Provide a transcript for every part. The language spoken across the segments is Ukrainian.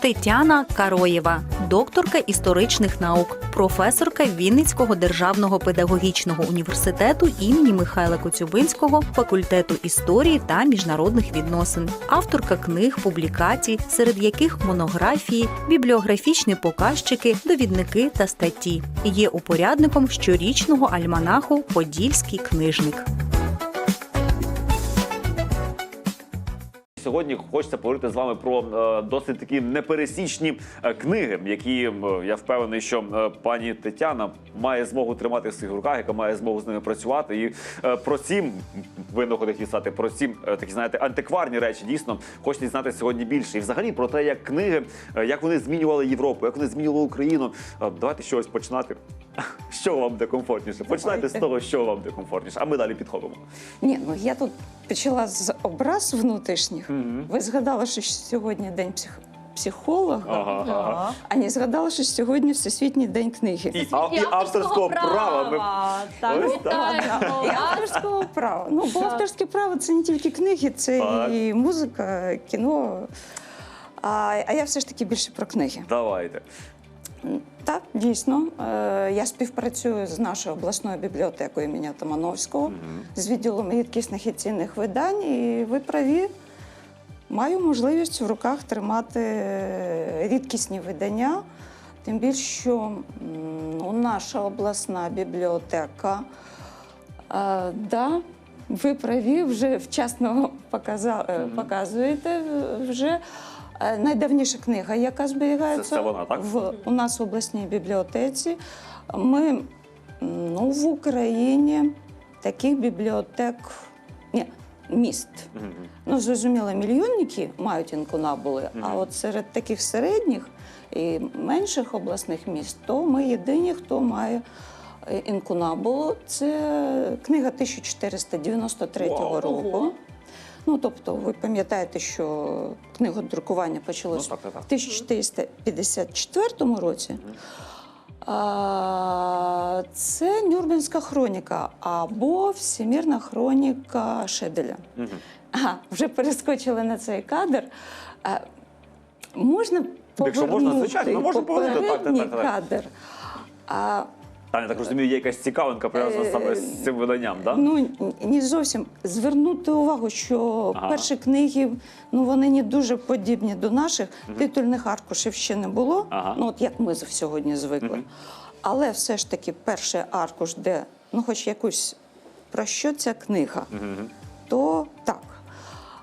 Тетяна Кароєва, докторка історичних наук, професорка Вінницького державного педагогічного університету імені Михайла Коцюбинського, факультету історії та міжнародних відносин, авторка книг, публікацій, серед яких монографії, бібліографічні показчики, довідники та статті. Є упорядником щорічного альманаху Подільський книжник. Сьогодні хочеться поговорити з вами про е, досить такі непересічні е, книги, які я впевнений, що е, пані Тетяна має змогу тримати в своїх руках, яка має змогу з ними працювати. І про ці винаходи дістати, про ці такі знаєте антикварні речі дійсно хочеться дізнати сьогодні більше. І взагалі про те, як книги, як вони змінювали Європу, як вони змінювали Україну. Давайте чогось починати. Що вам де комфортніше? Починайте з того, що вам де комфортніше, а ми далі підходимо. Ні, ну я тут почала з образ внутрішніх. Ви згадали, що сьогодні день псих... психолога, Ага, ага. а не згадали, що сьогодні Всесвітній день книги. І, а, і авторського права. Ми... Так, Ось вітаємо І авторського права. Ну, бо авторське право це не тільки книги, це Так. і музика, кіно. А, а я все ж таки більше про книги. Давайте. Так, дійсно. Е, Я співпрацюю з нашою обласною бібліотекою імені Тамановського, з відділом рідкісних і цінних видань. І ви праві, маю можливість в руках тримати рідкісні видання. Тим більше, що ну, наша обласна бібліотека, е, да, ви праві, вже вчасно показа, е, показуєте вже. Е, Найдавніша книга, яка зберігається Це- це вона, так? в у нас в обласній бібліотеці. Ми ну, в Україні таких бібліотек ні, міст. Мгм. Ну, зрозуміло, мільйонники мають інкунабули, а от серед таких середніх і менших обласних міст, то ми єдині, хто має е, інкунабулу. Це книга 1493 Вау. року. Ого. Ну, тобто, ви пам'ятаєте, що книгодрукування почалось Ну, в 1454 році. А, це Нюрнберзька хроніка або Всемірна хроніка Шеделя. Ага, вже перескочили на цей кадр. А, можна Якщо можна, звичайно, ми можемо повернути. Так, так, так, так. кадр. А, Та, я так розумію, є якась цікавинка пов'язана Е, саме з цим виданням, так? Ну н- не зовсім звернути увагу, що Ага. перші книги ну вони не дуже подібні до наших. Титульних аркушів ще не було. Ага. Ну от як ми сьогодні звикли. Але все ж таки перший аркуш, де ну, хоч якусь про що ця книга, то так.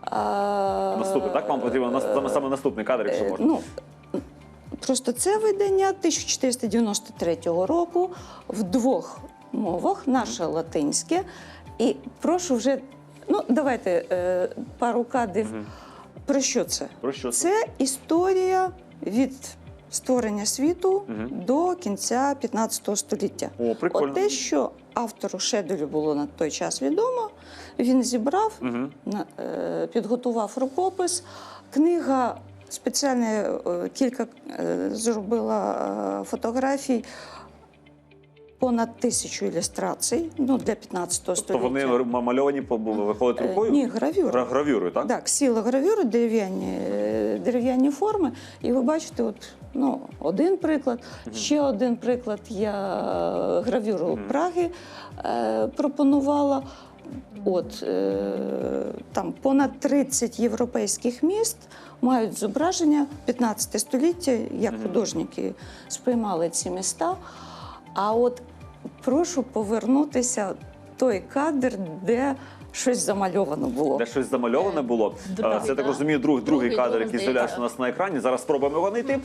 А, Наступний, так? Вам потрібен саме, саме наступний кадр, якщо Е, можна. Ну, просто це видання 1493 року в двох мовах, наше латинське. І прошу вже, ну давайте е, пару кадрів. Про що це? Про що це? Це історія від створення світу Мгм. до кінця 15 століття. О, прикольно. От те, що автору Шеделю було на той час відомо, він зібрав, Мгм. на- е, підготував рукопис. Книга спеціально е, кілька е, зробила е, фотографій. Понад тисячу ілюстрацій ну, для 15 То століття. вони мальовані виходять Е, рукою? Ні, гравюра. Гра- Гравюрою, так? Так, сіли гравюри, дерев'яні, дерев'яні форми. І ви бачите, от, ну, один приклад. Ще один приклад я гравюру Праги е, пропонувала. От, е, там понад 30 європейських міст мають зображення 15 століття, як художники сприймали ці міста. А от прошу повернутися той кадр, де щось замальовано було. Де щось замальоване було. Другий, Е, Це я так розумію, друг, другий Другий, кадр, який з'являється у нас на екрані. Зараз спробуємо його знайти.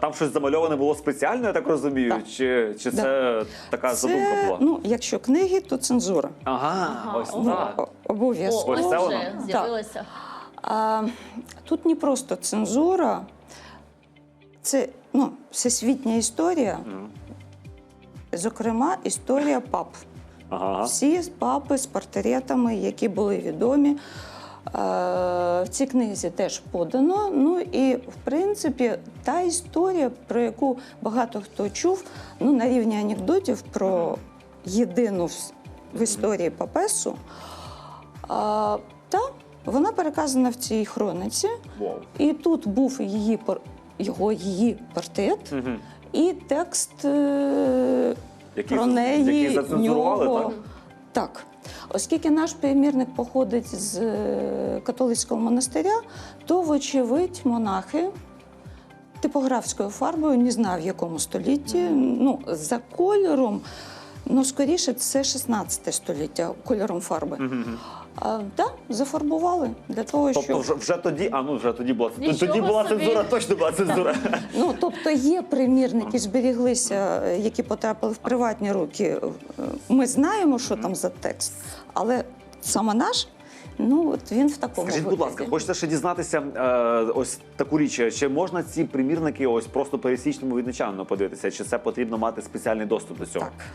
Там щось замальоване було спеціально, я так розумію. Так. Чи, чи це така задумка була? ну, якщо книги, то цензура. Ага, Ага, ось так. Обов'язково. Ось це воно? з'явилося. А, тут не просто цензура, це ну, всесвітня історія, зокрема, історія пап. Ага. Всі папи з портретами, які були відомі. е, В цій книзі теж подано. Ну і в принципі та історія, про яку багато хто чув, ну на рівні анекдотів про єдину в- історії папесу. А, Та вона переказана в цій хрониці. І тут був її його її портрет і текст Який про неї які зацензурували, нього. так? Так. Оскільки наш примірник походить з е, католицького монастиря, то, вочевидь, монахи типографською фарбою, не знав, в якому столітті, ну, за кольором, ну, скоріше, це 16 століття кольором фарби. Мгм. А, да, зафарбували для того, Тобто щоб вже, вже тоді, а ну вже тоді була Нічого тоді була собі. цензура, точно була цензура. Ну, тобто є примірники, зберіглися, які потрапили в приватні руки. Ми знаємо, що там за текст, але саме наш, ну от він в такому Скажіть, будь ласка, хочеться ще дізнатися е, ось таку річ. Чи можна ці примірники ось просто пересічному відничанину подивитися? Чи це потрібно мати спеціальний доступ до цього? Так.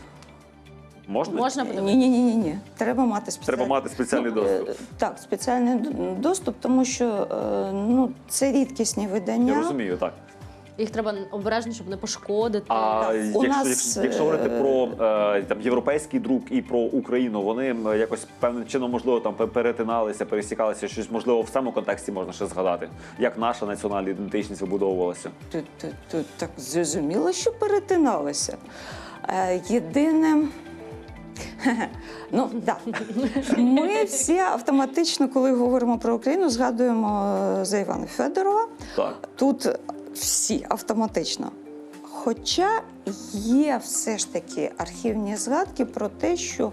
Можна? Можна Ні, подивитися? ні, ні, ні, ні. Треба мати спеціальний Треба мати спеціальний Ну, е, доступ. Так, спеціальний доступ, тому що е, ну, це рідкісні видання. Я розумію, так. Їх треба обережно, щоб не пошкодити. А якщо, нас, якщо, якщо говорити е, про е, там європейський друк і про Україну, вони якось певним чином можливо там перетиналися, пересікалися. Щось можливо в цьому контексті можна ще згадати, як наша національна ідентичність вибудовувалася. Тут, тут, тут так зрозуміло, що перетиналися. Е, єдине. Ну, да. Ми всі автоматично, коли говоримо про Україну, згадуємо е, за Івана Федорова. Так. Тут всі автоматично. Хоча є все ж таки архівні згадки про те, що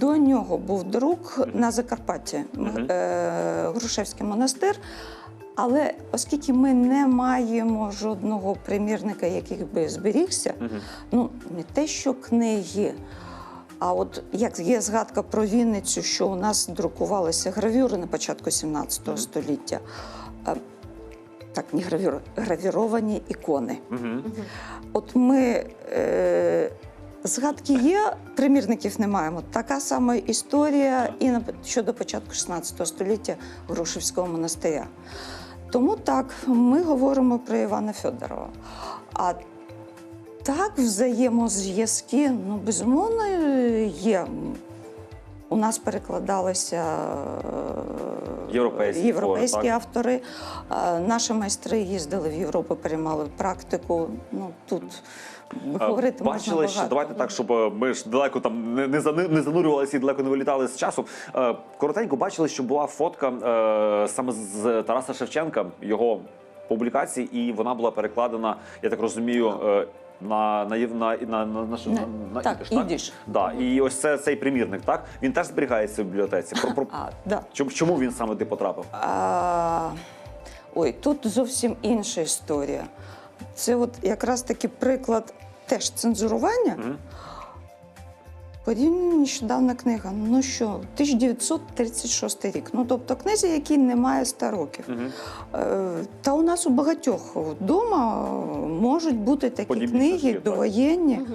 до нього був друк на Закарпатті, е, Грушевський монастир. Але оскільки ми не маємо жодного примірника, який би зберігся, ну не те, що книги. А от як є згадка про Вінницю, що у нас друкувалися гравюри на початку 17 століття. Так, не гравюри, гравіровані ікони. Мгм. От ми е, згадки є, примірників не маємо. Така сама історія і на щодо початку 16 століття Грушевського монастиря. Тому так, ми говоримо про Івана Федорова. А так, взаємозв'язки, ну, безумовно, є. У нас перекладалися е, Європейські європейські твори, автори. Е, Наші майстри їздили в Європу, приймали практику. Ну тут Е, говорити можна Бачили, багато. що давайте так, щоб ми ж далеко там не, не, занурювалися і далеко не вилітали з часу. Коротенько бачили, що була фотка саме з Тараса Шевченка, його публікації, і вона була перекладена, я так розумію. На на, на, на, на, на, на так, ідиш, ідиш. Да, і ось це цей примірник, так він теж зберігається в бібліотеці. Про, про, А, да. чому, чому він саме ти потрапив? А, ой, тут зовсім інша історія. Це от якраз таки приклад теж цензурування. Мгм. Порівняно нещодавна книга. Ну що, 1936 рік. Ну тобто книзі, якій немає 100 років. Е, Та у нас у багатьох вдома можуть бути такі Подібні книги довоєнні, Мгм.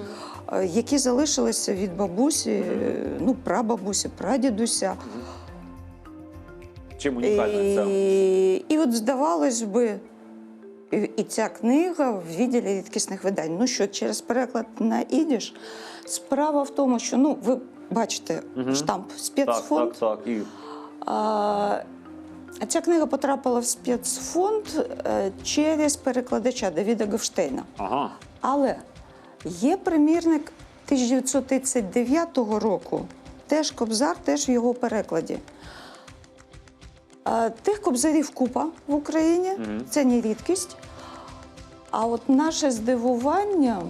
е, які залишилися від бабусі, е, ну, прабабусі, прадідуся. Чим унікальна ця? І, і от здавалось би, і, і ця книга в відділі рідкісних видань. Ну що, через переклад на ідіш. Справа в тому, що ну ви бачите Мгм. штамп спецфонд. так, так. І А, а ця книга потрапила в спецфонд е, через перекладача Давіда Говштейна. ага. Але є примірник 1939 року, теж Кобзар, теж в його перекладі. Е, Тих кобзарів купа в Україні, це не рідкість. А от наше здивування,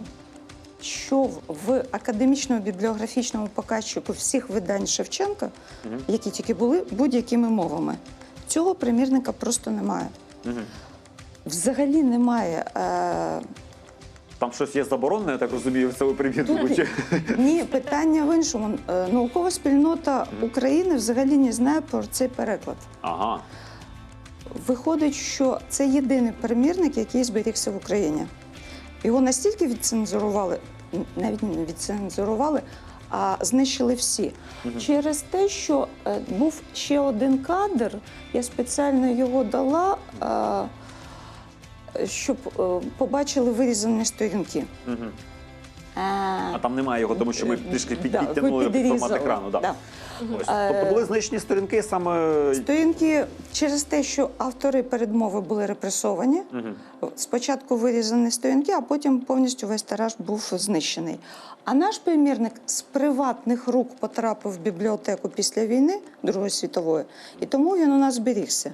що в- академічному бібліографічному показчику всіх видань Шевченка, які тільки були будь-якими мовами, цього примірника просто немає. Взагалі немає. Е, Там щось є заборонене, я так розумію, в цьому примірнику. чи- Ні, питання в іншому. Е, Наукова спільнота України взагалі не знає про цей переклад. Ага. Виходить, що це єдиний примірник, який зберігся в Україні. Його настільки відцензурували, навіть не відцензурували, а знищили всі. Через те, що е, був ще один кадр, я спеціально його дала, е, щоб е, побачили вирізані сторінки. Е, А там немає його, тому що ми трішки Е, Да, підтягнули формат екрану. Да. да. Ось. Тобто були знищені сторінки саме Сторінки через те, що автори передмови були репресовані. Спочатку вирізані сторінки, а потім повністю весь тираж був знищений. А наш примірник з приватних рук потрапив в бібліотеку після війни Другої світової, і тому він у нас зберігся.